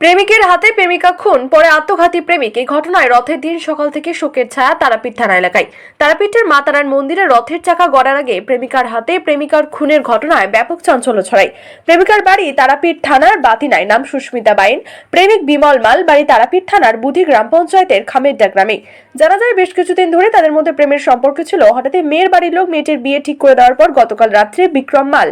প্রেমিকের হাতে প্রেমিকা খুন, পরে আত্মঘাতী প্রেমিক। এই ঘটনায় রথের দিন সকাল থেকে শোকের ছায়া তারাপীঠ থানা এলাকায়। তারাপীঠের মা তারার মন্দিরে রথের চাকা গড়ার আগে প্রেমিকার হাতে প্রেমিকার খুনের ঘটনায় ব্যাপক চাঞ্চল্য ছড়ায়। প্রেমিকার বাড়ি তারাপীঠ থানার বাতিনায়, নাম সুস্মিতা বাইন। প্রেমিক বিমল মাল, বাড়ি তারাপীঠ থানার বুধি গ্রাম পঞ্চায়েতের খামেরডা গ্রামে। জানা যায়, বেশ কিছুদিন ধরে তাদের মধ্যে প্রেমের সম্পর্ক ছিল। হঠাৎই মেয়ের বাড়ির লোক মেয়েটির বিয়ে ঠিক করে দেওয়ার পর গতকাল রাত্রে বিক্রম মাল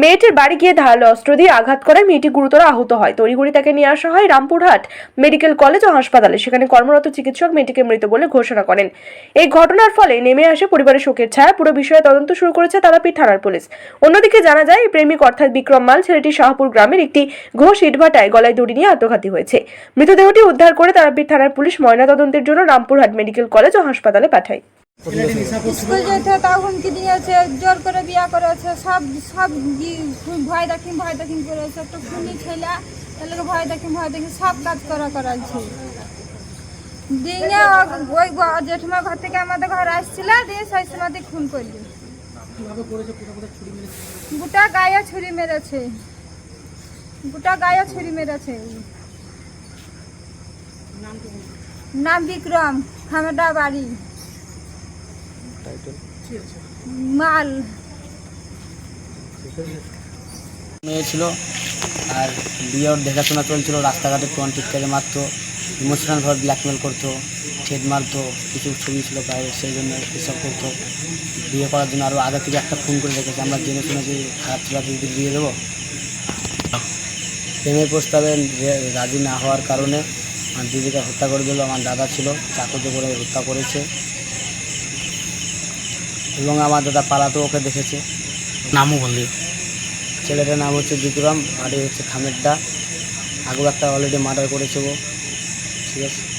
মেয়েটির বাড়ি গিয়ে ধারালো অস্ত্র দিয়ে আঘাত করে মেয়েটি গুরুতর আহত হয়। তড়িঘড়ি তাকে নিয়ে আসা হয় রামপুরহাট মেডিকেল কলেজ ও হাসপাতালে। সেখানে কর্মরত চিকিৎসক মেয়েটিকে মৃত বলে ঘোষণা করেন। এই ঘটনার ফলে নেমে আসে পরিবারের শোকের ছায়া। পুরো বিষয়ে তদন্ত শুরু করেছে তারাপীঠ থানার পুলিশ। অন্যদিকে জানা যায় প্রেমিক অর্থাৎ বিক্রম মাল ছেলেটি শাহপুর গ্রামের একটি ঘোষ ইটভাটায় গলায় দড়ি নিয়ে আত্মঘাতী হয়েছে। মৃতদেহটি উদ্ধার করে তারাপীঠ থানার পুলিশ ময়নাতদন্তের জন্য রামপুরহাট মেডিকেল কলেজ ও হাসপাতালে পাঠায়। স্কুল যেতে তাও হুমকি দিয়েছে, জোর করে বিয়া করেছে, সব সব ভয় দেখিন ভয় দেখিন করেছে। একটা খুনি ছেলে তাহলে ভয় দেখিন ভয় দেখিন সব কাজ করা করাইছে ও- ওই জেঠুমা ঘর থেকে আমাদের ঘর আসছিল দিয়ে সেই সময়তে খুন করলি। গোটা গায়ে ছুরি মেরেছে। গোটা গায়ে ছুরি মেরেছে। নাম বিক্রম খামেডা বাড়ি। মাল। মেয়ে ছিল। আর বিয়ে ওর দেখাশোনা চলছিল, রাস্তাঘাটে টোন টিটকারে মারতো ইমোশনালভাবে ব্ল্যাকমেল করতো ছেদ মারতো, কিছু ছবি ছিল বাইরে সেই জন্য এসব করতো। বিয়ে করার জন্য আরও আগে থেকে একটা ফোন করে রেখেছে, আমরা জেনে শুনে যে খারাপ ছিল যদি বিয়ে দেবো? প্রেমের প্রস্তাবে রাজি না হওয়ার কারণে আমার দিদিকে হত্যা করে দিল, আমার দাদা ছিল চাকুতে করে হত্যা করেছে। এবং আমার দাদা পালাতেও ওকে দেখেছে। নামও বললি। ছেলেটার নাম হচ্ছে বিক্রম, আর হচ্ছে খামেরটা আগুর একটা অলরেডি মার্ডার করেছে ও। ঠিক আছে?